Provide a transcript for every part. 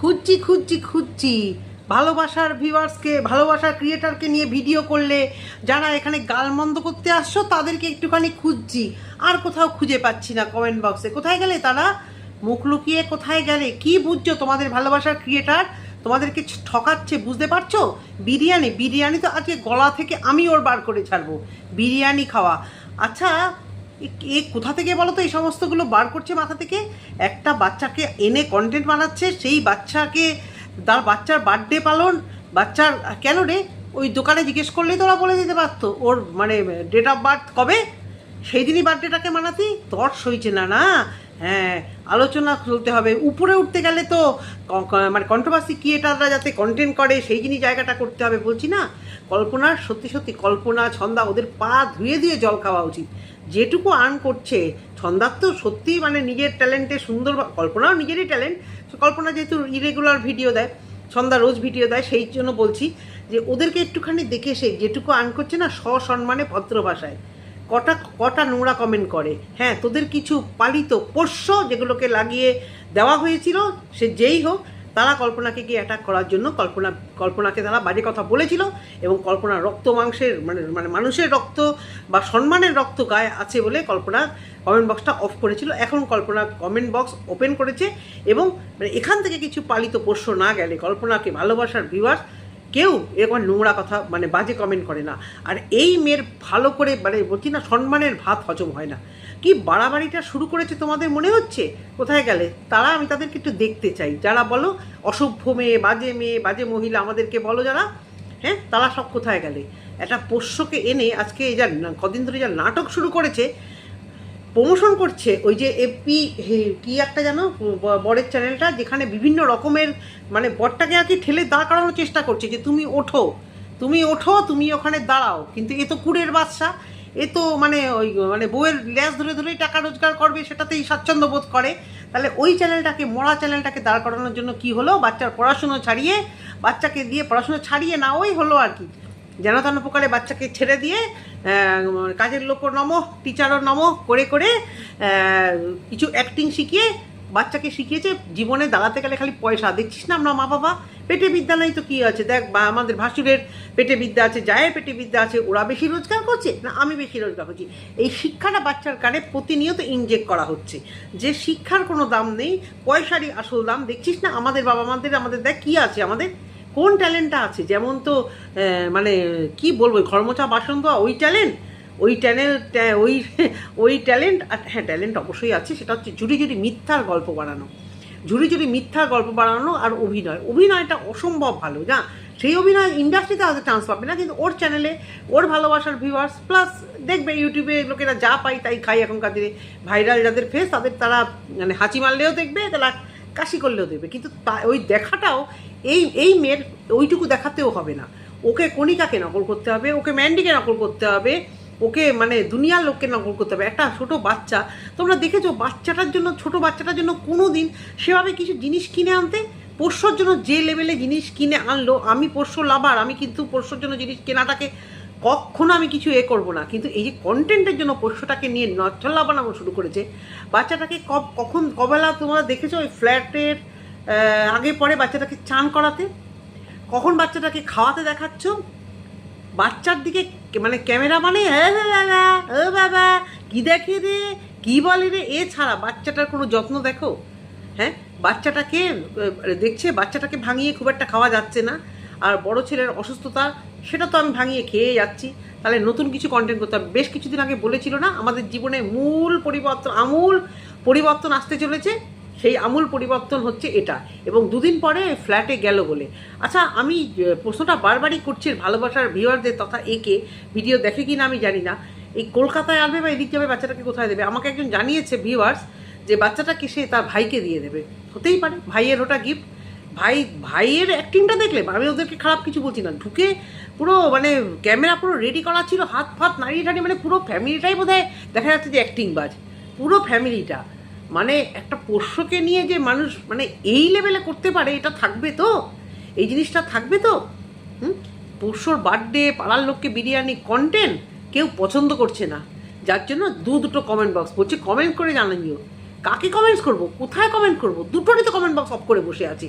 খুঁজছি খুঁজছি খুঁজছি। ভালোবাসার ভিউয়ার্সকে, ভালোবাসার ক্রিয়েটারকে নিয়ে ভিডিও করলে যারা এখানে গালমন্দ করতে আসছো, তাদেরকে একটুখানি খুঁজছি। আর কোথাও খুঁজে পাচ্ছি না কমেন্ট বক্সে কোথায় গেলে তারা? মুখ লুকিয়ে কোথায় গেলে? কি বুঝছ তোমাদের ভালোবাসার ক্রিয়েটার তোমাদেরকে ঠকাচ্ছে, বুঝতে পারছ? বিরিয়ানি বিরিয়ানি তো আজকে গলা থেকে আমি ওর বার করে ছাড়বো। বিরিয়ানি খাওয়া। আচ্ছা এ- কোথা থেকে বলো তো এই সমস্তগুলো বার করছে মাথা থেকে? একটা বাচ্চাকে এনে কন্টেন্ট বানাচ্ছে, সেই বাচ্চাকে, তার বাচ্চার বার্থডে পালন, বাচ্চার, কেন রে? ওই দোকানে জিজ্ঞেস করলেই তো ওরা বলে দিতে পারতো। ওর মানে ডেট অফ বার্থ কবে? সেই দিনই বার্থডেটাকে মানাতি? তর সইছে না না? হ্যাঁ আলোচনা চলতে হবে। উপরে উঠতে গেলে তো মানে কন্ট্রোভার্সি ক্রিয়েটাররা যাতে কন্টেন্ট করে, সেই জিনিস জায়গাটা করতে হবে বলছি না? কল্পনার সত্যি সত্যি কল্পনা, ছন্দা, ওদের পা ধুয়ে দিয়ে জল খাওয়া উচিত। যেটুকু আর্ন করছে ছন্দার তো সত্যি মানে নিজের ট্যালেন্টে সুন্দর কল্পনাও নিজেরই ট্যালেন্ট কল্পনা যেহেতু ইরেগুলার ভিডিও দেয়, ছন্দা রোজ ভিডিও দেয়, সেই জন্য বলছি যে ওদেরকে একটুখানি দেখে সে যেটুকু আর্ন করছে না, সসম্মানে ভদ্র ভাষায়। কটা কটা নোংরা কমেন্ট করে। হ্যাঁ তোদের কিছু পালিত পোষ্য যেগুলোকে লাগিয়ে দেওয়া হয়েছিল, সে যেই হোক তারা কল্পনাকে গিয়ে অ্যাটাক করার জন্য কল্পনা, কল্পনাকে তারা বাজে কথা বলেছিল এবং কল্পনার রক্ত মাংসের মানে মানে মানুষের রক্ত বা সম্মানের রক্ত গায়ে আছে বলে কল্পনা কমেন্ট বক্সটা অফ করেছিল। এখন কল্পনা কমেন্ট বক্স ওপেন করেছে এবং মানে এখান থেকে কিছু পালিত পোষ্য না গেলে কল্পনাকে ভালোবাসার ভিউয়ার্স কেউ এরকম নোংরা কথা মানে বাজে কমেন্ট করে না। আর এই মেয়ের ভালো করে মানে বলছি না, সম্মানের ভাত হজম হয় না। কি বাড়াবাড়িটা শুরু করেছে তোমাদের মনে হচ্ছে? কোথায় গেলে? তারা আমি তাদেরকে একটু দেখতে চাই। যারা বলো, অসভ্য মেয়ে, বাজে মেয়ে, বাজে মহিলা, আমাদেরকে বলো যারা হ্যাঁ তারা সব কোথায় গেলে? একটা পোষ্যকে এনে আজকে এই যা, কদিন ধরে যা নাটক শুরু করেছে প্রমোশন করছে, ওই যে এপি কি একটা জানো বরের চ্যানেলটা, যেখানে বিভিন্ন রকমের মানে বরটাকে আর কি ঠেলে দাঁড় করানোর চেষ্টা করছে যে তুমি ওঠো তুমি ওঠো, তুমি ওখানে দাঁড়াও। কিন্তু এ তো কুড়ের বাচ্চা এ তো মানে ওই মানে বউয়ের ল্যাস ধরে ধরেই টাকা রোজগার করবে, সেটাতেই স্বাচ্ছন্দ্য বোধ করে। তাহলে ওই চ্যানেলটাকে, মরা চ্যানেলটাকে দাঁড় করানোর জন্য কি হলো? বাচ্চার পড়াশুনো ছাড়িয়ে, বাচ্চাকে দিয়ে পড়াশুনো ছাড়িয়ে না ওই হলো আর কি। যেন তেন প্রকারে বাচ্চাকে ছেড়ে দিয়ে কাজের লোক নম, টিচারও নম করে করে কিছু অ্যাক্টিং শিখিয়ে বাচ্চাকে শিখিয়েছে, জীবনে দাঁড়াতে গেলে খালি পয়সা। দেখছিস না আমরা মা বাবা পেটে বিদ্যা নাই তো কী আছে? দেখ, বা আমাদের ভাসুরের পেটে বিদ্যা আছে, জায়ের পেটে বিদ্যা আছে, ওরা বেশি রোজগার করছে না আমি বেশি রোজগার করছি? এই শিক্ষাটা বাচ্চার কানে প্রতিনিয়ত ইনজেক্ট করা হচ্ছে। যে শিক্ষার কোনো দাম নেই, পয়সারই আসল দাম। দেখছিস না আমাদের বাবা মাদের আমাদের দেখ কী আছে আমাদের? কোন ট্যালেন্টটা আছে? যেমন তো মানে কি বলব ঘরমোচা বাসন দেওয়া ওই ট্যালেন্ট ওই ট্যানেল ওই ওই ট্যালেন্ট হ্যাঁ ট্যালেন্ট অবশ্যই আছে, সেটা হচ্ছে ঝুড়ি জুড়ি মিথ্যার গল্প বানানো। ঝুড়ি ঝুড়ি মিথ্যার গল্প বানানো আর অভিনয়। অভিনয়টা অসম্ভব ভালো না সেই অভিনয় ইন্ডাস্ট্রিতে হয়তো চান্স পাবে না, কিন্তু ওর চ্যানেলে ওর ভালোবাসার ভিউয়ার্স প্লাস দেখবে ইউটিউবে লোকেরা যা পাই তাই খাই এখনকার দিনে। ভাইরাল যাদের ফেস তাদের তারা মানে হাঁচি মারলেও দেখবে, তারা কাশি করলেও দেখবে। কিন্তু ওই দেখাটাও এই এই মেয়ের ওইটুকু দেখাতেও হবে না। ওকে কণিকাকে নকল করতে হবে, ওকে ম্যান্ডিকে নকল করতে হবে, ওকে মানে দুনিয়ার লোককে নকল করতে হবে। একটা ছোট বাচ্চা, তোমরা দেখেছ বাচ্চাটার জন্য, ছোট বাচ্চাটার জন্য কোনো দিন সেভাবে কিছু জিনিস কিনে আনতে? পোষ্যর জন্য যে লেভেলে জিনিস কিনে আনলো, আমি পোষ্য লাভার, আমি কিন্তু পোষ্যর জন্য জিনিস কেনাটাকে কখনো আমি কিছু এ করব না। কিন্তু এই যে কন্টেন্টের জন্য পোষ্যটাকে নিয়ে নচ্ছল্লা বানানো শুরু করেছে, বাচ্চাটাকে কখন, কবেলা তোমরা দেখেছ ওই ফ্ল্যাটের আগে পরে বাচ্চাটাকে চান করাতে। কখন বাচ্চাটাকে খাওয়াতে দেখাচ্ছ? বাচ্চার দিকে মানে ক্যামেরা মানে বাবা ও বাবা, কি দেখে রে? কি বলে রে? এছাড়া বাচ্চাটার কোনো যত্ন দেখো। হ্যাঁ? বাচ্চাটাকে দেখছে, বাচ্চাটাকে ভাঙিয়ে খুব একটা খাওয়া যাচ্ছে না। আর বড় ছেলের অসুস্থতা, সেটা তো আমি ভাঙিয়ে খেয়ে যাচ্ছি। তাহলে নতুন কিছু কন্টেন্ট করতে হবে। বেশ কিছুদিন আগে বলেছিল না, আমাদের জীবনে মূল পরিবর্তন, আমূল পরিবর্তন আসতে চলেছে। সেই আমূল পরিবর্তন হচ্ছে এটা। এবং দুদিন পরে ফ্ল্যাটে গেল বলে। আচ্ছা আমি প্রশ্নটা বারবারই করছি ভালোবাসার ভিউয়ারদের তথা একে, ভিডিও দেখে কি না আমি জানি না। এই কলকাতায় আসবে বা এদিক যাবে, বাচ্চাটাকে কোথায় দেবে? আমাকে একজন জানিয়েছে ভিউয়ার্স যে বাচ্চাটাকে সে তার ভাইকে দিয়ে দেবে। হতেই পারে, ভাইয়ের ওটা গিফট ভাই, ভাইয়ের অ্যাক্টিংটা দেখলে, আমি ওদেরকে খারাপ কিছু বলছি না। ঢুকে পুরো মানে ক্যামেরা পুরো রেডি করা ছিল, হাত ফাত নাড়িয়ে টাড়িয়ে মানে পুরো ফ্যামিলিটাই বোধ দেখা যাচ্ছে যে অ্যাক্টিং বাজ। পুরো ফ্যামিলিটা মানে একটা পোষ্যকে নিয়ে যে মানুষ মানে এই লেভেলে করতে পারে, এটা থাকবে তো? এই জিনিসটা থাকবে তো? হুম? পোষ্যর বার্থডে পাড়ার লোককে বিরিয়ানি কন্টেন্ট কেউ পছন্দ করছে না। যার জন্য দু দুটো কমেন্ট বক্স বলছি কমেন্ট করে জানানিও কাকে কমেন্টস করব? কোথায় কমেন্ট করব? দুটোরই তো কমেন্ট বক্স অফ করে বসে আছি।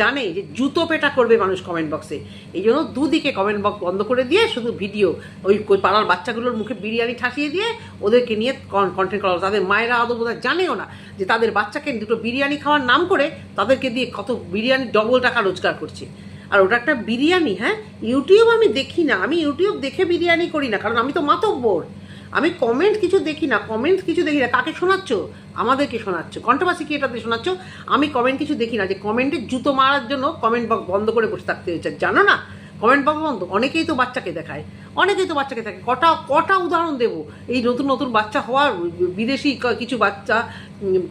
জানে যে জুতো পেটা করবে মানুষ কমেন্ট বক্সে এই জন্য দুদিকে কমেন্ট বক্স বন্ধ করে দিয়ে শুধু ভিডিও ওই পাড়ার বাচ্চাগুলোর মুখে বিরিয়ানি ঠাসিয়ে দিয়ে ওদেরকে নিয়ে কন্টেন্ট করা তাদের মায়েরা আদৌ বোধ জানেও না যে তাদের বাচ্চাকে দুটো বিরিয়ানি খাওয়ার নাম করে তাদেরকে দিয়ে কত বিরিয়ানি ডবল টাকা রোজগার করছে। আর ওটা একটা বিরিয়ানি হ্যাঁ? ইউটিউব আমি দেখি না। আমি ইউটিউব দেখে বিরিয়ানি করি না, কারণ আমি তো মাতব্বর। আমি কমেন্ট কিছু দেখি না কমেন্ট কিছু দেখি না। কাকে শোনাচ্ছ? আমাদেরকে শোনাচ্ছ। কন্ট্রোভার্সি কি এটাতে শোনাচ্ছ। আমি কমেন্ট কিছু দেখি না যে কমেন্টে জুতো মারার জন্য কমেন্ট বক্স বন্ধ করে বসে থাকতে হয়েছে। জানো না? কমেন্ট বক্স বন্ধ। অনেকেই তো বাচ্চাকে দেখায়। অনেকেই তো বাচ্চাকে থাকে কটা কটা উদাহরণ দেবো? এই নতুন নতুন বাচ্চা হওয়ার, বিদেশি কিছু বাচ্চা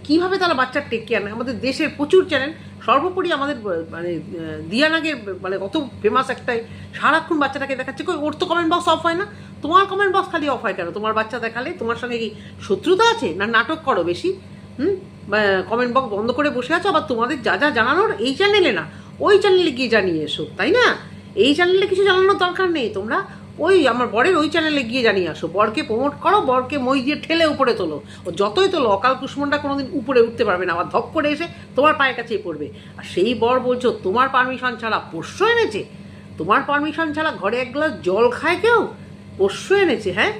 কীভাবে তারা বাচ্চার টেক কেয়ার নেয়? আমাদের দেশের প্রচুর চ্যানেল সর্বোপরি আমাদের মানে আহ, দিয়ানাগের মানে অত ফেমাস একটাই সারাক্ষণ বাচ্চাটাকে দেখাচ্ছে। কই ওর তো কমেন্ট বক্স অফ হয় না? তোমার কমেন্ট বক্স খালি অফ হয় কেন? তোমার বাচ্চা দেখালে তোমার সঙ্গে কি শত্রুতা আছে? না নাটক করো বেশি? হুম? কমেন্ট বক্স বন্ধ করে বসে আছো? আবার তোমাদের যা যা জানানোর এই চ্যানেলে না ওই চ্যানেলে গিয়ে জানিয়ে এসো তাই না? এই চ্যানেলে কিছু জানানোর দরকার নেই তোমরা। ওই আমার বরের ওই চ্যানেলে গিয়ে জানিয়ে আসো। বরকে প্রমোট করো, বরকে মই দিয়ে ঠেলে উপরে তোলো। ও যতই তোলো, অকাল কুষ্মনটা কোনোদিন উপরে উঠতে পারবে না। আবার ধপ করে এসে তোমার পায়ের কাছেই পড়বে। আর সেই বর বলছো, তোমার পারমিশন ছাড়া পোষ্য এনেছে? তোমার পারমিশন ছাড়া ঘরে এক গ্লাস জল খায় কেউ? পোষ্য এনেছে হ্যাঁ?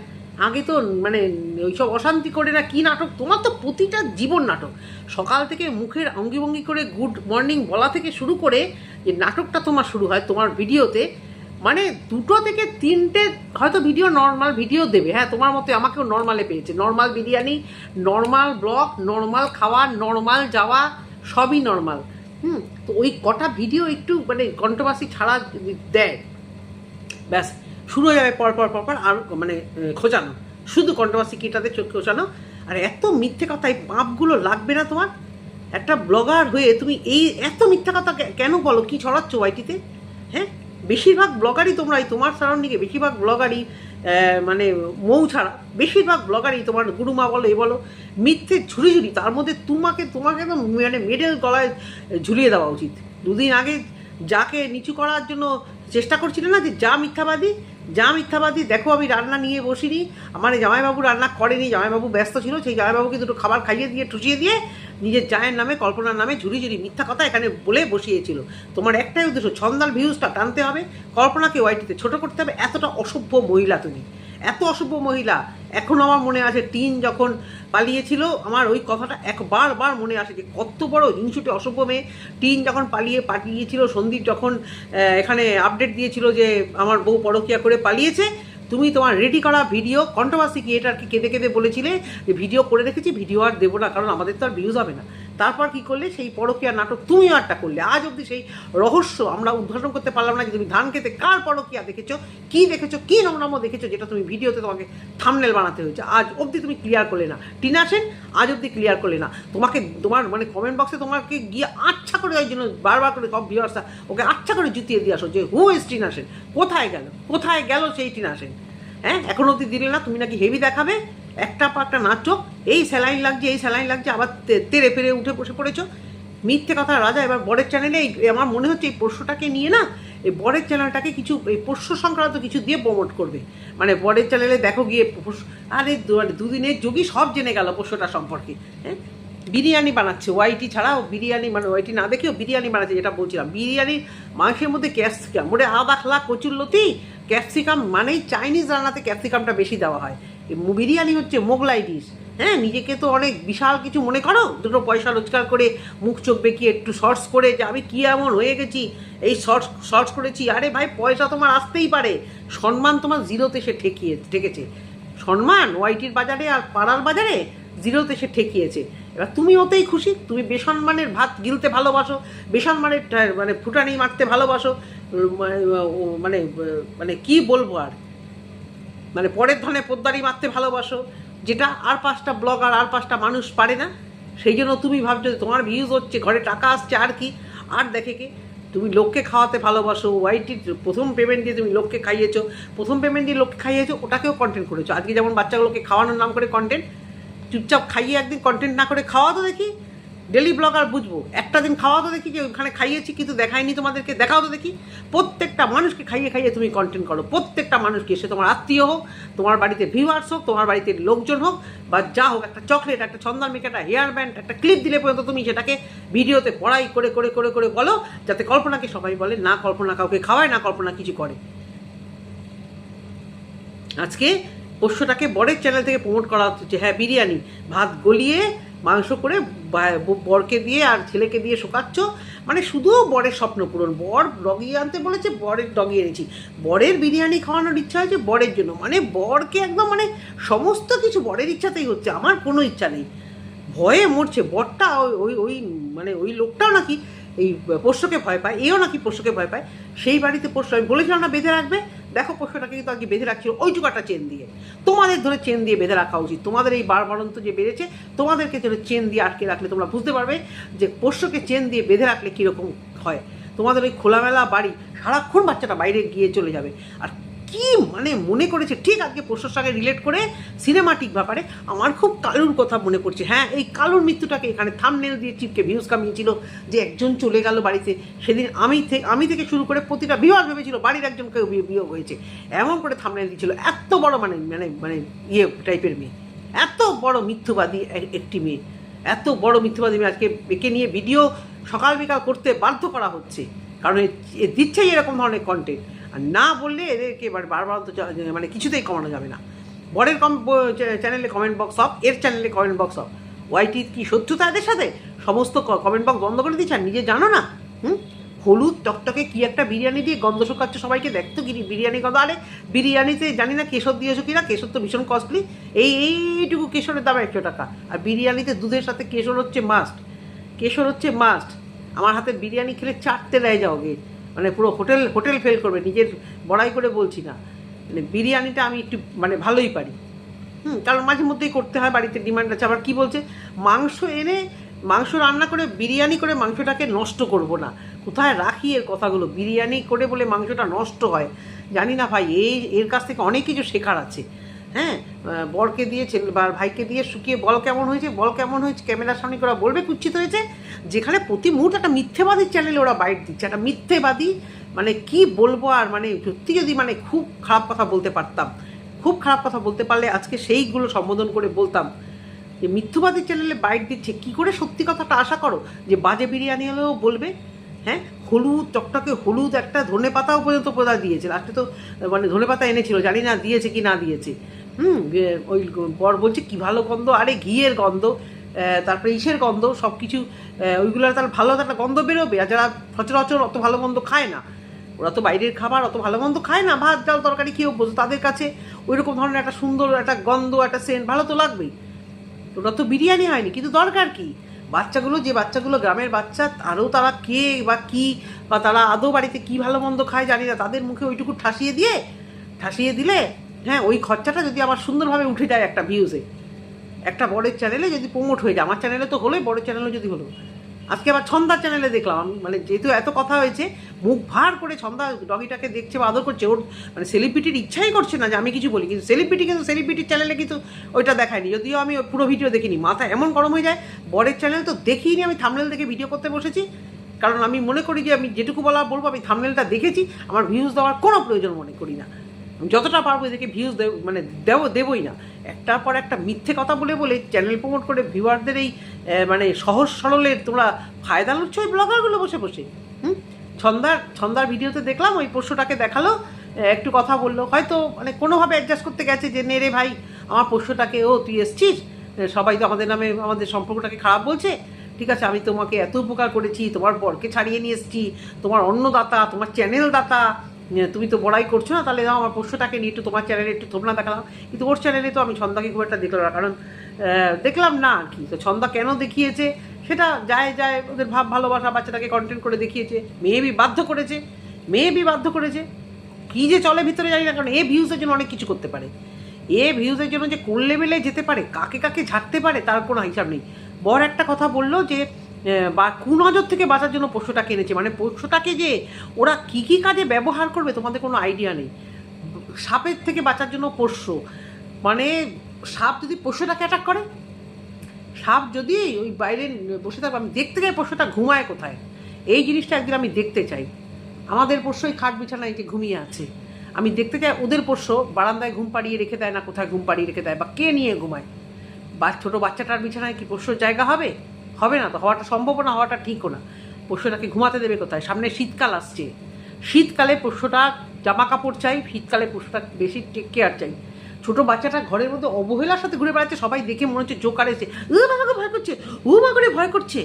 আগে তো মানে ওইসব অশান্তি করে না কি নাটক? তোমার তো প্রতিটা জীবন নাটক। সকাল থেকে মুখের অঙ্গিভঙ্গি করে গুড মর্নিং বলা থেকে শুরু করে যে নাটকটা তোমার শুরু হয়, তোমার ভিডিওতে মানে দুটো থেকে তিনটে হয়তো ভিডিও নর্মাল ভিডিও দেবে। হ্যাঁ তোমার মতো আমাকেও নর্মালে পেয়েছে। Normal biryani normal blog normal খাওয়া নর্মাল যাওয়া, সবই নর্মাল হুম, তো ওই কটা ভিডিও একটু মানে কন্ট্রোভার্সি ছাড়া দেয়। ব্যাস, শুরু হয়ে যাবে পর পর পর পর, আর মানে খোঁচানো। শুধু কন্ট্রোভার্সি কিটাতে খোঁচানো? আর এত মিথ্যে কথা, এই পাপগুলো লাগবে না তোমার? একটা ব্লগার হয়ে তুমি এই এত মিথ্যা কথা কেন বলো? কি ছড়াচ্ছ ওয়াইটিতে হ্যাঁ? বেশিরভাগ ব্লগারই তোমরা, এই তোমার সারাউন্ডিংয়ে বেশিরভাগ ব্লগারই মানে মৌ ছাড়া, বেশিরভাগ ব্লগারই তোমার গুরুমা বলো, এ বলো, মিথ্যে ঝুড়ি ঝুড়ি তার মধ্যে তোমাকে তোমাকে তো মানে মেডেল গলায় ঝুলিয়ে দেওয়া উচিত। দুদিন আগে যাকে নিচু করার জন্য চেষ্টা করছিলে না যে, যা মিথ্যাবাদী যা মিথ্যাবাদী, দেখো আমি রান্না নিয়ে বসিনি, আমার জামাইবাবু রান্না করেনি, জামাইবাবু ব্যস্ত ছিল, সেই জামাইবাবুকে দুটো খাবার খাইয়ে দিয়ে, ঠুসিয়ে দিয়ে নিজের জায়ের নামে, কল্পনার নামে ঝুড়ি ঝুড়ি মিথ্যা কথা এখানে বলে বসিয়েছিল। তোমার একটাই উদ্দেশ্য, ছন্দাল ভিউজটা টানতে হবে, কল্পনাকে ওয়াইটিতে ছোট করতে হবে, এতটা অসভ্য মহিলা তুমি। এত অসভ্য মহিলা। এখন আমার মনে আছে, টিন যখন পালিয়েছিল, আমার ওই কথাটা একবার বার মনে আসে যে, কত বড় হিংসুটে অসভ্য মেয়ে। টিন যখন পালিয়ে পালিয়েছিল, সন্দীপ যখন এখানে আপডেট দিয়েছিল যে, আমার বউ পরকিয়া করে পালিয়েছে তুমি তোমার রেডি করা ভিডিও কন্ট্রোভার্সি ক্রিয়েটারকে কেঁদে কেঁদে বলেছিলে যে ভিডিও করে রেখেছি ভিডিও আর দেবো না, কারণ আমাদের তো আর ভিউজ হবে না। তারপর কি করলে? সেই পরকিয়া নাটক তুমিও একটা করলে। আজ অবধি সেই রহস্য আমরা উদ্ঘাটন করতে পারলাম না যে তুমি ধান খেতে কার পরকিয়া দেখেছ? কি দেখেছ? কি নোংরাম দেখেছ? যেটা তুমি ভিডিওতে তোমাকে থামনেল বানাতে হয়েছে। আজ অবধি তুমি ক্লিয়ার করলে না। টিনা সেন, আজ অবধি ক্লিয়ার করলে না। তোমাকে তোমার মানে কমেন্ট বক্সে তোমাকে গিয়ে আচ্ছা করে ওই জন্য বারবার করে সব ভিউয়ার্সরা ওকে আচ্ছা করে জুতিয়ে দিয়ে আসো যে হু ইজ টিনা সেন কোথায় গেল? কোথায় গেল সেই টিনা সেন হ্যাঁ? এখন অবধি দিলে না, তুমি নাকি হেভি দেখাবে? একটা পর একটা নাচো, এই স্যালাইন লাগছে, এই স্যালাইন লাগছে, আবার তে- তেড়ে ফেরে উঠে বসে পড়েছো। মিথ্যে কথা, রাজা, এবার বরের চ্যানেলে এই, আমার মনে হচ্ছে এই পোষ্যটাকে নিয়ে না, এই বরের চ্যানেলটাকে কিছু, এই পোষ্য সংক্রান্ত কিছু দিয়ে প্রমোট করবে। মানে বরের চ্যানেলে দেখো গিয়ে আরে দু- দুদিনের যোগী সব জেনে গেল পোষ্যটা সম্পর্কে হ্যাঁ? বিরিয়ানি বানাচ্ছে, ওয়াইটি ছাড়াও বিরিয়ানি মানে ওয়াইটি না দেখেও বিরিয়ানি বানাচ্ছে, যেটা বলছিলাম। বিরিয়ানির মাংসের মধ্যে ক্যাপসিকাম ওটা আদা খালা কচুরলতি, ক্যাপসিকাম মানেই চাইনিজ রান্নাতে ক্যাপসিকামটা বেশি দেওয়া হয়। বিরিয়ানি হচ্ছে মোগলাই ডিশ হ্যাঁ নিজেকে তো অনেক বিশাল কিছু মনে করো? দুটো পয়সা রোজগার করে মুখ চোখ বেঁকিয়ে একটু শর্টস করে যে আমি কী এমন হয়ে গেছি? এই শর্টস শর্টস করেছি আরে ভাই পয়সা তোমার আসতেই পারে। সম্মান তোমার জিরোতে সে ঠেকিয়ে ঠেকেছে। সম্মান ওয়াইটির বাজারে আর পাড়ার বাজারে জিরোতে সে ঠেকিয়েছে। এবার তুমি ওতেই খুশি। তুমি বেসম্মানের ভাত গিলতে ভালোবাসো। বেসম্মানের মানে ফুটানি মারতে ভালোবাসো। মানে, মানে মানে কি বলব আর? মানে পরের ধনে পোদ্দারি মারতে ভালোবাসো, যেটা আর পাঁচটা ব্লগার আর আর পাঁচটা মানুষ পারে না। সেই জন্য তুমি ভাবছ যে তোমার ভিউজ হচ্ছে, ঘরে টাকা আসছে, আর কি? আর দেখে কি? তুমি লোককে খাওয়াতে ভালোবাসো ওয়াইটির প্রথম পেমেন্ট দিয়ে তুমি লোককে খাইয়েছো, প্রথম পেমেন্ট দিয়ে লোককে খাইয়েছো, ওটাকেও কন্টেন্ট করেছ। আজকে যেমন বাচ্চাগুলোকে খাওয়ানোর নাম করে কন্টেন্ট চুপচাপ খাইয়ে একদিন কন্টেন্ট না করে খাওয়া তো দেখি। ডেলি ব্লগার বুঝব। একটা দিন খাওয়া তো দেখি যে ওখানে খাইয়েছি কিন্তু দেখায়নি তোমাদেরকে, দেখাও তো দেখি। প্রত্যেকটা মানুষকে খাইয়ে খাইয়ে তুমি কন্টেন্ট করো। প্রত্যেকটা মানুষকে, সে তোমার আত্মীয় হোক, তোমার বাড়িতে ভিউয়ার্স হোক, তোমার বাড়িতে লোকজন হোক, বা যা হোক, একটা চকলেট একটা চন্দন মেকে একটা হেয়ার ব্যান্ড একটা ক্লিপ দিলে পর্যন্ত তুমি সেটাকে ভিডিওতে পড়াই, করে করে করে করে বলো, যাতে কল্পনাকে সবাই বলে, না কল্পনা কাউকে খাওয়ায়, না কল্পনা কিছু করে। আজকে পোষ্যটাকে বরের চ্যানেল থেকে প্রমোট করা হচ্ছে হ্যাঁ বিরিয়ানি। ভাত গলিয়ে মাংস করে বরকে দিয়ে আর ছেলেকে দিয়ে শোকাচ্ছ। মানে শুধু বরের স্বপ্ন পূরণ। বর ডগি আনতে বলেছে, বরের ডগি এনেছি। বরের বিরিয়ানি খাওয়ানোর ইচ্ছা হয়েছে বরের জন্য। মানে বরকে একদম মানে সমস্ত কিছু বরের ইচ্ছাতেই হচ্ছে। আমার কোনো ইচ্ছা নেই। ভয়ে মরছে। বরটা ওই ওই ওই মানে ওই লোকটাও নাকি এই পোষ্যকে ভয় পায়, এও নাকি পোষ্যকে ভয় পায়। সেই বাড়িতে পোষ্য, আমি বলেছিলাম না বেঁধে রাখবে? দেখো পোষ্যটাকে কিন্তু আগে বেঁধে রাখছিল ওই টুকাটা চেন দিয়ে। তোমাদের ধরে চেন দিয়ে বেঁধে রাখা উচিত। তোমাদের এই বারবারন্ত যে বেড়েছে তোমাদেরকে ধরে চেন দিয়ে আটকে রাখলে তোমরা বুঝতে পারবে যে পোষ্যকে চেন দিয়ে বেঁধে রাখলে কীরকম হয়। তোমাদের ওই খোলামেলা বাড়ি সারাক্ষণ বাচ্চাটা বাইরে গিয়ে চলে যাবে। আর কি মানে মনে করেছে? ঠিক আজকে পোষ্যর সঙ্গে রিলেট করে সিনেমাটিক ব্যাপারে আমার খুব কালুর কথা মনে পড়ছে। হ্যাঁ এই কালুর মৃত্যুটাকে এখানে থামনেল দিয়ে চিপকে ভিউজ কামিয়েছিল যে একজন চলে গেল বাড়িতে। সেদিন আমি থেকে আমি থেকে শুরু করে প্রতিটা ভিউয়ার ভেবেছিল বাড়ির একজন কেউ বিয়ে- বিয়োগ হয়েছে। এমন করে থামনেল দিয়েছিল। এত বড় মানে মানে মানে ইয়ে টাইপের মেয়ে। এত বড় মিথ্যুবাদী একটি মেয়ে। এত বড় মিথ্যুবাদী মেয়ে। আজকে একে নিয়ে ভিডিও সকাল বিকাল করতে বাধ্য করা হচ্ছে। কারণ এ দিচ্ছেই এরকম ধরনের কন্টেন্ট আর না বললে এদেরকে এবার বারবার তো মানে কিছুতেই কমানো যাবে না। বরের কম চ্যানেলে কমেন্ট বক্স অফ এর চ্যানেলে কমেন্ট বক্স অফ ওয়াইটি কি শত্রুতা এদের সাথে? সমস্ত ক- কমেন্ট বক্স বন্ধ করে দিচ্ছে আর নিজে জানো না? হুম? হলুদ টকটকে কি একটা বিরিয়ানি দিয়ে গন্ধ শুকাচ্ছে সবাইকে দেখতো কি বিরিয়ানি গন্ধ? আরে, বিরিয়ানিতে জানি না কেশর দিয়েছ কিনা, কেশর তো ভীষণ কস্টলি এই, এইটুকু কেশরের দাম একশো টাকা। আর বিরিয়ানিতে দুধের সাথে কেশর হচ্ছে মাস্ট কেশর হচ্ছে মাস্ট আমার হাতে বিরিয়ানি খেলে চারটে দেয় যাওগে মানে পুরো হোটেল হোটেল ফেল করবে, নিজের বড়াই করে বলছি না। মানে বিরিয়ানিটা আমি একটু মানে ভালোই পারি। হুম, কারণ মাঝে মধ্যেই করতে হয়, বাড়িতে ডিমান্ড আছে। আবার কী বলছে? মাংস এনে, মাংস রান্না করে, বিরিয়ানি করে মাংসটাকে নষ্ট করব না। কোথায় রাখি এর কথাগুলো? বিরিয়ানি করে বলে মাংসটা নষ্ট হয়। জানি না ভাই, এই, এর কাছ থেকে অনেক কিছু শেখার আছে। হ্যাঁ বরকে দিয়ে ছেলে, বা ভাইকে দিয়ে শুকিয়ে বল কেমন হয়েছে, বল কেমন হয়েছে ক্যামেরার সামনে ওরা বলবে, কুচ্ছিত হয়েছে। যেখানে প্রতি মুহূর্তে একটা মিথ্যেবাদীর চ্যানেলে ওরা বাইট দিচ্ছে, একটা মিথ্যেবাদী মানে কি বলব আর মানে সত্যি যদি মানে খুব খারাপ কথা বলতে পারতাম, খুব খারাপ কথা বলতে পারলে আজকে সেইগুলো সম্বোধন করে বলতাম। যে মিথ্যবাদী চ্যানেলে বাইট দিচ্ছে, কি করে সত্যি কথাটা আশা করো? যে বাজে বিরিয়ানি হলেও বলবে হ্যাঁ? হলুদ চকটকে হলুদ একটা ধনে পাতাও পর্যন্ত পোদা দিয়েছে লাস্টে তো মানে ধনে পাতা এনেছিল, জানি না দিয়েছে কি না দিয়েছে। হুম ওই বর বলছে, কী ভালো গন্ধ, আরে ঘিয়ের গন্ধ তারপরে ইসের গন্ধ সব কিছু ওইগুলো তার ভালো একটা গন্ধ বেরোবে, আর যারা সচরাচর অত ভালো মন্দ খায় না, ওরা তো বাইরের খাবার, অত ভালো মন্দ খায় না, ভাত, ডাল, তরকারি খেয়ে অভ্যস্ত, তাদের কাছে ওই রকম ধরনের একটা সুন্দর একটা গন্ধ, একটা সেন্ট, ভালো তো লাগবেই। ওরা তো বিরিয়ানি হয়নি, কিন্তু দরকার কি? বাচ্চাগুলো, যে বাচ্চাগুলো গ্রামের বাচ্চা, আরও তারা কে বা কি বা তারা আদৌ বাড়িতে কি ভালো মন্দ খায় জানি না। তাদের মুখে ওইটুকু ঠাসিয়ে দিয়ে, ঠাসিয়ে দিলে হ্যাঁ ওই খরচাটা যদি আবার সুন্দরভাবে উঠে যায় একটা ভিউজে একটা বড়ের চ্যানেলে যদি প্রমোট হয়ে যায়, আমার চ্যানেলে তো হলোই, বড়ের চ্যানেলে যদি হলো। আজকে আবার ছন্দার চ্যানেলে দেখলাম। মানে যেহেতু এত কথা হয়েছে, মুখ ভার করে ছন্দা ডগিটাকে দেখছে বা আদর করছে, ওর মানে সেলিব্রিটির ইচ্ছাই করছে না যে আমি কিছু বলি। কিন্তু সেলিব্রিটি কিন্তু সেলিব্রিটির চ্যানেলে কিন্তু ওইটা দেখায়নি। যদিও আমি পুরো ভিডিও দেখিনি। মাথা এমন গরম হয়ে যায়, বরের চ্যানেল তো দেখিনি, আমি থামনেল দেখে ভিডিও করতে বসেছি। কারণ আমি মনে করি যে আমি যেটুকু বলা বলব, আমি থামনেলটা দেখেছি। আমার ভিউজ দেওয়ার কোনো প্রয়োজন মনে করি না। যতটা পারব এদেরকে ভিউজ দেব মানে দেব, দেবই না। একটার পর একটা মিথ্যে কথা বলে বলে চ্যানেল প্রমোট করে ভিউয়ারদের এই মানে সহজ সরলের তোমরা ফায়দা লুচ্ছ ওই ব্লগারগুলো বসে বসে। হুম? ছন্দার ছন্দার ভিডিওতে দেখলাম, ওই পোষ্যটাকে দেখাল একটু কথা বলল। হয়তো মানে কোনোভাবে অ্যাডজাস্ট করতে গেছে যে, নে রে ভাই, আমার পোষ্যটাকে, ও তুই এসছিস? সবাই তো আমাদের নামে, আমাদের সম্পর্কটাকে খারাপ বলছে। ঠিক আছে, আমি তোমাকে এত উপকার করেছি, তোমার বরকে ছাড়িয়ে নিয়ে এসেছি, তোমার অন্নদাতা, তোমার চ্যানেল দাতা তুমি তো বড়াই করছ না, তাহলে আমার পোষ্যটাকে নিয়ে একটু তোমার চ্যানেলে একটু তোমরা দেখালাম। কিন্তু ওর চ্যানেলে তো আমি ছন্দাকে খুব একটা দেখলাম না, কারণ দেখলাম না আর কি। তো ছন্দা কেন দেখিয়েছে, সেটা যায় যায় ওদের ভাব ভালোবাসা, বাচ্চাটাকে কন্টেন্ট করে দেখিয়েছে মেয়েবি বাধ্য করেছে মেয়েবি বাধ্য করেছে। কি যে চলে ভিতরে জানি না, কারণ এ ভিউজের জন্য অনেক কিছু করতে পারে। এ ভিউজের জন্য যে কোন লেভেলে যেতে পারে, কাকে কাকে ঝাড়তে পারে, তার কোনো হিসাব নেই। বর একটা কথা বলল যে বা কুনজর থেকে বাঁচার জন্য পশুটাকে কিনেছে মানে পশুটাকে যে ওরা কি কি কাজে ব্যবহার করবে তোমাদের কোনো আইডিয়া নেই। সাপের থেকে বাঁচার জন্য পোষ্য। মানে সাপ যদি পোষ্যটাকে অ্যাটাক করে, সাপ যদি ওই বাইরে বসে থাকবে, আমি দেখতে চাই পোষ্যটা ঘুমায় কোথায়। এই জিনিসটা একদিন আমি দেখতে চাই। আমাদের পোষ্য ওই খাট বিছানায় যে ঘুমিয়ে আছে, আমি দেখতে চাই ওদের পোষ্য বারান্দায় ঘুম পাড়িয়ে রেখে দেয় না, কোথায় ঘুম পাড়িয়ে রেখে দেয় বা কে নিয়ে ঘুমায়? বা ছোটো বাচ্চাটার বিছানায় কি পোষ্যর জায়গা হবে? হবে না তো, হওয়াটা সম্ভব না, হওয়াটা ঠিকও না। পোষ্যটাকে ঘুমাতে দেবে কোথায়? সামনে শীতকাল আসছে। শীতকালে পোষ্যটা জামা কাপড় চাই, শীতকালে পোষ্যটা বেশি টেক কেয়ার চাই। ছোটো বাচ্চাটা ঘরের মধ্যে অবহেলার সাথে ঘুরে বেড়াচ্ছে, সবাই দেখে মনে হচ্ছে জোকার এসে, ও বাবাকে ভয় করছে, ও মা করে ভয় করছে।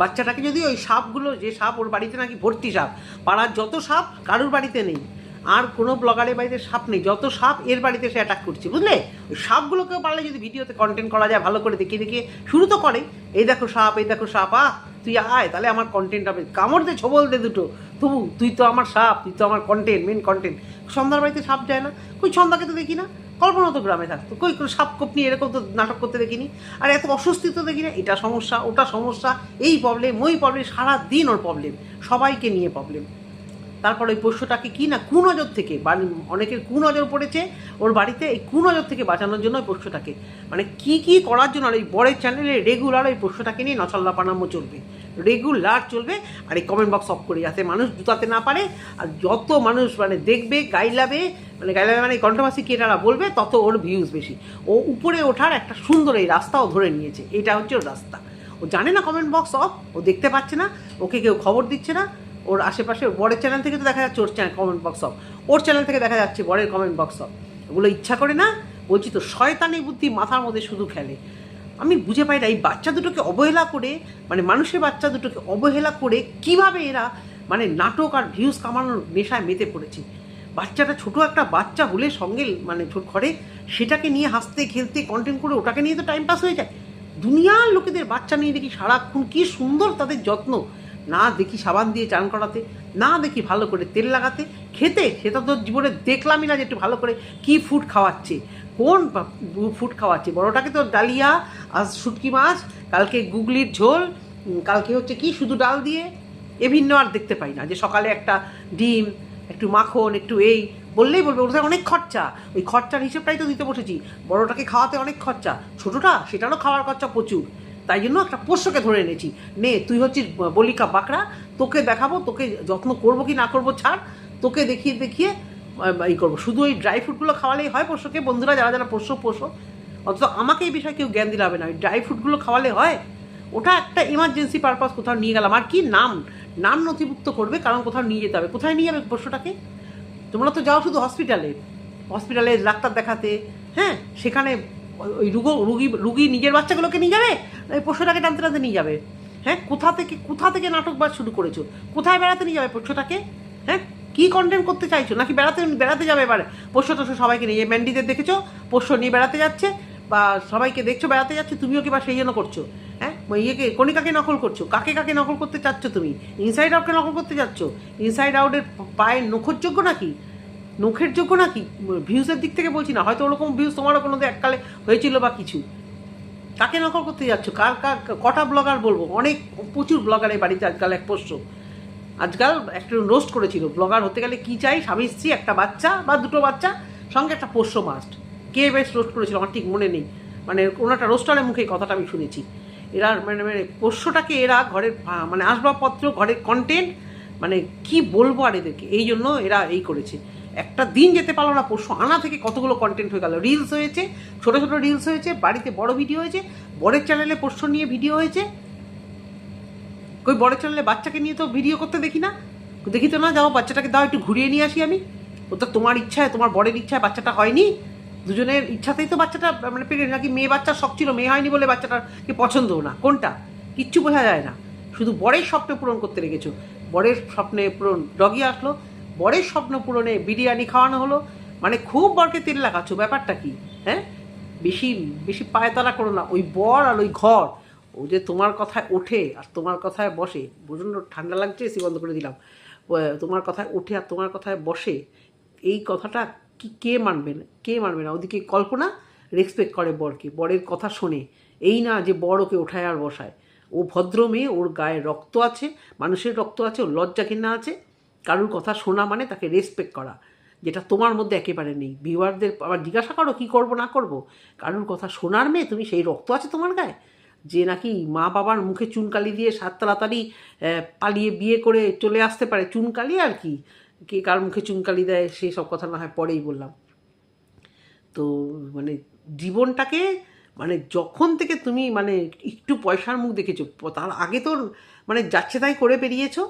বাচ্চাটাকে যদি ওই সাপগুলো, যে সাপ ওর বাড়িতে নাকি ভর্তি সাপ, পাড়ার যত সাপ কারুর বাড়িতে নেই। আর কোনো ব্লগারের বাড়িতে সাপ নেই। যত সাপ, এর বাড়িতে সে অ্যাটাক করছে, বুঝলে? ওই সাপগুলোকেও পারলে যদি ভিডিওতে কন্টেন্ট করা যায়, ভালো করে দেখিয়ে দেখিয়ে শুরু তো করে। এই দেখো সাপ, এই দেখো সাপ, আহ, তুই আয়, তাহলে আমার কন্টেন্ট হবে। কামড় দে, ছবল দে দুটো। তবু তুই তো আমার সাপ, তুই তো আমার কন্টেন্ট মেন কন্টেন্ট সন্ধ্যার বাড়িতে সাপ যায় না। কই, সন্ধ্যাকে তো দেখি না কল্পনা তো গ্রামে থাকতো কই সাপ কোপ নিয়ে এরকম তো নাটক করতে দেখিনি। আর এত অস্বস্তি তো দেখি না এটা সমস্যা, ওটা সমস্যা, এই প্রবলেম ওই প্রবলেম সারা দিন ওর প্রবলেম সবাইকে নিয়ে প্রবলেম তারপর ওই পোষ্যটাকে কি না কুনজর থেকে অনেকের কুনজর পড়েছে ওর বাড়িতে, এই কুনজর থেকে বাঁচানোর জন্য ওই পোষ্যটাকে। মানে কি কি করার জন্য আর এই বড়ের চ্যানেলে রেগুলার ওই পোষ্যটাকে নিয়ে নচল্লা পানামো চলবে। রেগুলার চলবে আর এই কমেন্ট বক্স অফ করে, যাতে মানুষ জুতাতে না পারে আর যত মানুষ মানে দেখবে, গাইলাবে মানে গাইলাবে মানে কন্ট্রোভার্সি কেটারা বলবে, তত ওর ভিউজ বেশি। ও উপরে ওঠার একটা সুন্দর এই রাস্তাও ধরে নিয়েছে, এটা হচ্ছে ওর রাস্তা। ও জানে না কমেন্ট বক্স অফ ও দেখতে পাচ্ছে না, ওকে কেউ খবর দিচ্ছে না ওর আশেপাশে বরের চ্যানেল থেকে তো দেখা যাচ্ছে ওর চ্যানেল কমেন্ট বক্স অফ ওর চ্যানেল থেকে দেখা যাচ্ছে বরের কমেন্ট বক্স অফ ওগুলো ইচ্ছা করে না, বলছি তো শয়তানি বুদ্ধি মাথার মধ্যে শুধু খেলে। আমি বুঝে পাই না, এই বাচ্চা দুটোকে অবহেলা করে মানে মানুষের বাচ্চা দুটোকে অবহেলা করে কীভাবে এরা মানে নাটক আর ভিউজ কামানোর নেশায় মেতে পড়েছে। বাচ্চাটা ছোট একটা বাচ্চা হলে সঙ্গে মানে ছোট ঘরে, সেটাকে নিয়ে হাসতে, খেলতে কন্টেন্ট করে ওটাকে নিয়ে তো টাইম পাস হয়ে যায়। দুনিয়ার লোকেদের বাচ্চা নিয়ে দেখি সারাক্ষণ কী সুন্দর তাদের যত্ন। না দেখি সাবান দিয়ে চান করাতে, না দেখি ভালো করে তেল লাগাতে, খেতে? সেটা তো জীবনে দেখলামই না যে একটু ভালো করে কি ফুড খাওয়াচ্ছে। কোন ফুড খাওয়াচ্ছে? বড়টাকে তো ডালিয়া আর শুটকি মাছ, কালকে গুগলির ঝোল কালকে হচ্ছে কি শুধু ডাল দিয়ে? এ ভিন্ন আর দেখতে পাই না যে সকালে একটা ডিম, একটু মাখন, একটু এই, বললেই বলবে ওটা অনেক খরচা। ওই খরচার হিসেবটাই তো দিতে বসেছি। বড়টাকে খাওয়াতে অনেক খরচা। ছোটোটা, সেটারও খাওয়ার খরচা প্রচুর। তাই জন্য একটা পোষ্যকে ধরে এনেছি। নে, তুই হচ্ছিস বলিকা বাঁকড়া, তোকে দেখাবো, তোকে যত্ন করব কি না করব ছাড়, তোকে দেখিয়ে দেখিয়ে এই করব। শুধু ওই ড্রাই ফ্রুটগুলো খাওয়ালেই হয় পোষ্যকে, বন্ধুরা যারা যারা পোষ্য পোষ্য, অথচ আমাকে এই বিষয়ে কেউ জ্ঞান দিলে হবে না। ওই ড্রাই ফ্রুটগুলো খাওয়ালে হয়, ওটা একটা ইমার্জেন্সি পারপাস কোথাও নিয়ে গেলাম। আর কি নাম? নাম নথিভুক্ত করবে, কারণ কোথাও নিয়ে যেতে হবে। কোথায় নিয়ে যাবে পোষ্যটাকে? তোমরা তো যাও শুধু হসপিটালে হসপিটালে ডাক্তার দেখাতে হ্যাঁ? সেখানে ওই রুগো, রুগী রুগী নিজের বাচ্চাগুলোকে নিয়ে যাবে? ওই পোষ্যটাকে টানতে টানতে নিয়ে যাবে? হ্যাঁ? কোথা থেকে কোথা থেকে নাটক বাজ শুরু করেছ? কোথায় বেড়াতে নিয়ে যাবে পোষ্যটাকে হ্যাঁ? কি কন্টেন্ট করতে চাইছো? নাকি বেড়াতে বেড়াতে যাবে এবারে? পোষ্য টোষ্য সবাইকে নিয়ে ম্যান্ডিদের দেখেছ? পোষ্য নিয়ে বেড়াতে যাচ্ছে, বা সবাইকে দেখছ, বেড়াতে যাচ্ছে, তুমিও কি বা সেই জন্য করছ? হ্যাঁ? ইয়েকে, কণিকাকে নকল করছ? কাকে কাকে নকল করতে চাচ্ছ তুমি? ইনসাইড আউটকে নকল করতে চাচ্ছ? ইনসাইড আউটের পায়ের নখরযোগ্য নাকি? নখের যোগ্য নাকি? ভিউজের দিক থেকে বলছি না। হয়তো ওরকম ভিউজ তোমারও কোনো এককালে হয়েছিল বা কিছু। কাকে নকল করতে যাচ্ছ? কার কার, কটা ব্লগার বলব? অনেক, প্রচুর ব্লগার এই বাড়িতে আজকাল এক পোষ্য। আজকাল একটা রোস্ট করেছিল। ব্লগার হতে গেলে কি চাই? স্বামী, স্ত্রী, একটা বাচ্চা বা দুটো বাচ্চা, সঙ্গে একটা পোষ্য মাস্ট কে বেশ রোস্ট করেছিল আমার ঠিক মনে নেই। মানে ওনাটা রোস্টারের মুখে এই কথাটা আমি শুনেছি। এরা মানে মানে পোষ্যটাকে এরা ঘরের মানে আসবাবপত্র, ঘরের কন্টেন্ট মানে কি বলব আর এদেরকে? এই জন্য এরা এই করেছে। একটা দিন যেতে পারল না, পরশু আনা থেকে কতগুলো কন্টেন্ট হয়ে গেল। রিলস হয়েছে, ছোট ছোট রিলস হয়েছে, বাড়িতে বড় ভিডিও হয়েছে বড়ের চ্যানেলে পোষ্য নিয়ে ভিডিও হয়েছে। কই বড় চ্যানেলে বাচ্চাকে নিয়ে তো ভিডিও করতে দেখি না। দেখি তো না, যাও বাচ্চাটাকে দাও, একটু ঘুরিয়ে নিয়ে আসি আমি। ও তো তোমার ইচ্ছায়, তোমার বরের ইচ্ছায় বাচ্চাটা হয়নি। দুজনের ইচ্ছাতেই তো বাচ্চাটা মানে পেরে নাকি মেয়ে বাচ্চার শখ ছিল, মেয়ে হয়নি বলে বাচ্চাটাকে পছন্দও না। কোনটা? কিচ্ছু বোঝা যায় না। শুধু বরের স্বপ্ন পূরণ করতে রেখেছো বরের স্বপ্নে পূরণ ডগি আসলো। বরের স্বপ্ন পূরণে বিরিয়ানি খাওয়ানো হলো। মানে খুব বরকে তেল লাগাচ্ছ, ব্যাপারটা কি? হ্যাঁ? বেশি বেশি পায়তারা করো না, ওই বর আর ওই ঘর। ও যে তোমার কথায় ওঠে আর তোমার কথায় বসে, প্রচণ্ড ঠান্ডা লাগছে, এসি বন্ধ করে দিলাম। তোমার কথায় ওঠে আর তোমার কথায় বসে, এই কথাটা কি, কে মানবে না, কে মানবে না? ওদিকে কল্পনা রেসপেক্ট করে বরকে, বরের কথা শোনে। এই না যে বর ওকে ওঠায় আর বসায়। ও ভদ্র মেয়ে, ওর গায়ে রক্ত আছে, মানুষের রক্ত আছে, ওর লজ্জা ঘৃণা আছে কারুর কথা শোনা মানে তাকে রেসপেক্ট করা, যেটা তোমার মধ্যে একেবারে নেই। ভিউয়ারদের আবার জিজ্ঞাসা করো, কী করব, না করব? কারোর কথা শোনার মেয়ে, তুমি সেই রক্ত আছে তোমার গায়ে? যে নাকি মা বাবার মুখে চুনকালি দিয়ে সাত তাড়াতাড়ি পালিয়ে বিয়ে করে চলে আসতে পারে, চুনকালি আর কি? কে কার মুখে চুনকালি দেয় সেই সব কথা না হয় পরেই বললাম। তো মানে জীবনটাকে মানে যখন থেকে তুমি মানে একটু পয়সার মুখ দেখেছ, তার আগে তোর মানে যাচ্ছে তাই করে বেরিয়েছো,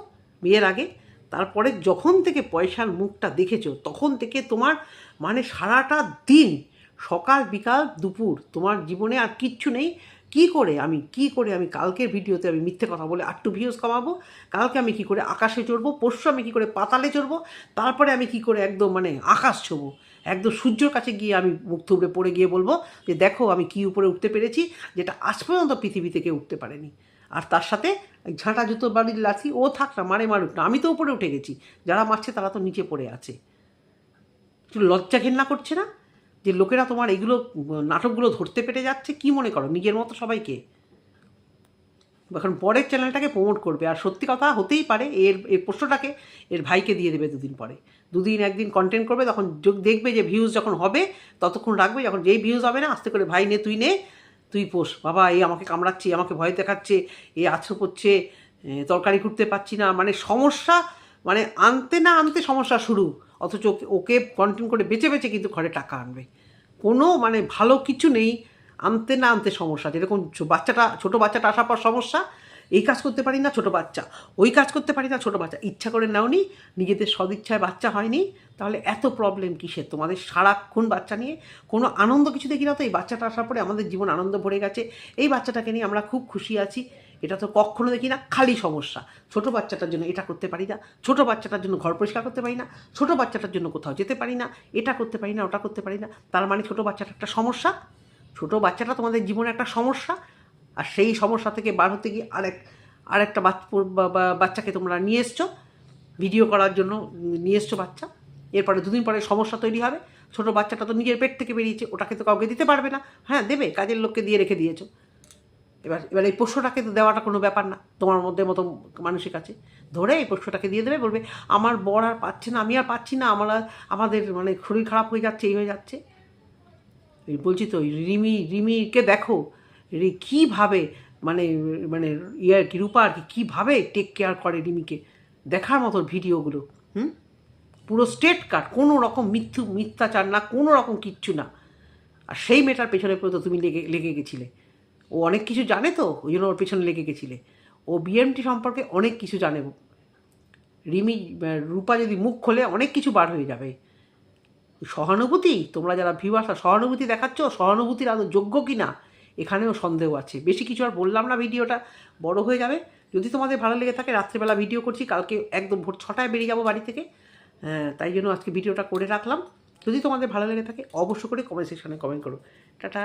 বিয়ের আগে? তারপরে যখন থেকে পয়সার মুখটা দেখেছ, তখন থেকে তোমার মানে সারাটা দিন, সকাল, বিকাল, দুপুর, তোমার জীবনে আর কিচ্ছু নেই। কি করে আমি, কি করে আমি কালকের ভিডিওতে আমি মিথ্যে কথা বলে আটটু ভিউজ কমাবো? কালকে আমি কি করে আকাশে চড়বো? পরশু আমি কি করে পাতালে চড়বো? তারপরে আমি কি করে একদম মানে আকাশ ছোবো? একদম সূর্যর কাছে গিয়ে আমি মুখ থুবড়ে পড়ে গিয়ে বলব যে দেখো আমি কি উপরে উঠতে পেরেছি, যেটা আজ পর্যন্ত পৃথিবী থেকে উঠতে পারেনি। আর তার সাথে ঝাঁটা জুতো বাড়ির লাথি ও থাক না, মারে মারুক না। আমি তো উপরে উঠে গেছি। যারা মারছে তারা তো নিচে পড়ে আছে। একটু লজ্জা ঘেন্না করছে না? যে লোকেরা তোমার এগুলো, নাটকগুলো ধরতে পেরে যাচ্ছে? কি মনে করো? নিজের মতো সবাইকে? এখন পরের চ্যানেলটাকে প্রমোট করবে। আর সত্যি কথা হতেই পারে, এর এর প্রশ্নটাকে এর ভাইকে দিয়ে দেবে দুদিন পরে। দুদিন একদিন কন্টেন্ট করবে, তখন দেখবে যে ভিউজ যখন হবে, ততক্ষণ রাখবে, যখন যেই ভিউজ হবে না, আস্তে করে, ভাই নে, তুই নে। তুই পোষ, বাবা, এই আমাকে কামড়াচ্ছে আমাকে ভয় দেখাচ্ছে এ আছো করছে তরকারি করতে পারছি না মানে সমস্যা মানে আনতে না আনতে সমস্যা শুরু, অথচ ওকে- কন্টেন্ট করে বেঁচে বেঁচে কিন্তু ঘরে টাকা আনবে। কোনো মানে ভালো কিছু নেই, আনতে না আনতে সমস্যা, যেরকম বাচ্চাটা, ছোটো বাচ্চাটা আসার পর সমস্যা এই কাজ করতে পারি না, ছোট বাচ্চা। ওই কাজ করতে পারি না, ছোট বাচ্চা। ইচ্ছা করে নাওনি, নিজেদের সদিচ্ছায় বাচ্চা হয়নি, তাহলে এত প্রবলেম কিসের? তোমাদের সারাক্ষণ বাচ্চা নিয়ে কোনো আনন্দ কিছু দেখি না তো? এই বাচ্চাটা আসার পরে আমাদের জীবন আনন্দ ভরে গেছে। এই বাচ্চাটাকে নিয়ে আমরা খুব খুশি আছি। এটা তো কখনো দেখি না, খালি সমস্যা। ছোট বাচ্চাটার জন্য এটা করতে পারি না, ছোট বাচ্চাটার জন্য ঘর পরিষ্কার করতে পারি না, ছোট বাচ্চাটার জন্য কোথাও যেতে পারি না, এটা করতে পারি না, ওটা করতে পারি না। তার মানে ছোট বাচ্চাটা একটা সমস্যা। ছোট বাচ্চাটা তোমাদের জীবনে একটা সমস্যা। আর সেই সমস্যা থেকে বার হতে গিয়ে আরেক, আরেকটা বাচ্চাকে তোমরা নিয়ে এসছো। ভিডিও করার জন্য নিয়ে এসছো বাচ্চা। এরপরে দুদিন পরে সমস্যা তৈরি হবে। ছোটো বাচ্চাটা তো নিজের পেট থেকে বেরিয়েছে, ওটাকে তো কাউকে দিতে পারবে না। হ্যাঁ দেবে, কাজের লোককে দিয়ে রেখে দিয়েছ। এবার এবার এই পোষ্যটাকে তো দেওয়াটা কোনো ব্যাপার না, তোমার মধ্যে মতো মানুষের কাছে। ধরে এই পোষ্যটাকে দিয়ে দেবে, বলবে, আমার বর আর পাচ্ছে না, আমি আর পাচ্ছি না, আমার আমাদের মানে শরীর খারাপ হয়ে যাচ্ছে, এই হয়ে যাচ্ছে। বলছি তো, রিমি, রিমিকে দেখো কীভাবে মানে মানে ইয়ে আর কি রূপা আর কি, কীভাবে টেক কেয়ার করে রিমিকে? দেখার মতো ভিডিওগুলো, হুম? পুরো স্টেট কাট কোনো রকম মিথ্যু, মিথ্যাচার না, কোনো রকম কিচ্ছু না। আর সেই মেয়েটার পেছনে পর্যন্ত তুমি লেগে লেগে গেছিলে। ও অনেক কিছু জানে তো, ওই জন্য ওর পেছনে লেগে গেছিলে। ও বিএমটি সম্পর্কে অনেক কিছু জানে। রিমি রূপা যদি মুখ খোলে, অনেক কিছু বার হয়ে যাবে। সহানুভূতি, তোমরা যারা ভিউয়ার্সরা সহানুভূতি দেখাচ্ছ, সহানুভূতির আদৌ যোগ্য কি না এখানেও সন্দেহ আছে। বেশি কিছু আর বললাম না ভিডিওটা বড় হয়ে যাবে। যদি তোমাদের ভালো লেগে থাকে রাত্রেবেলা ভিডিও করছি কালকে একদম ভোর ছটায় বেরিয়ে যাব বাড়ি থেকে। হ্যাঁ, তাই জন্য আজকে ভিডিওটা করে রাখলাম। যদি তোমাদের ভালো লেগে থাকে অবশ্য করে কমেন্ট সেকশানে কমেন্ট করো। টাটা।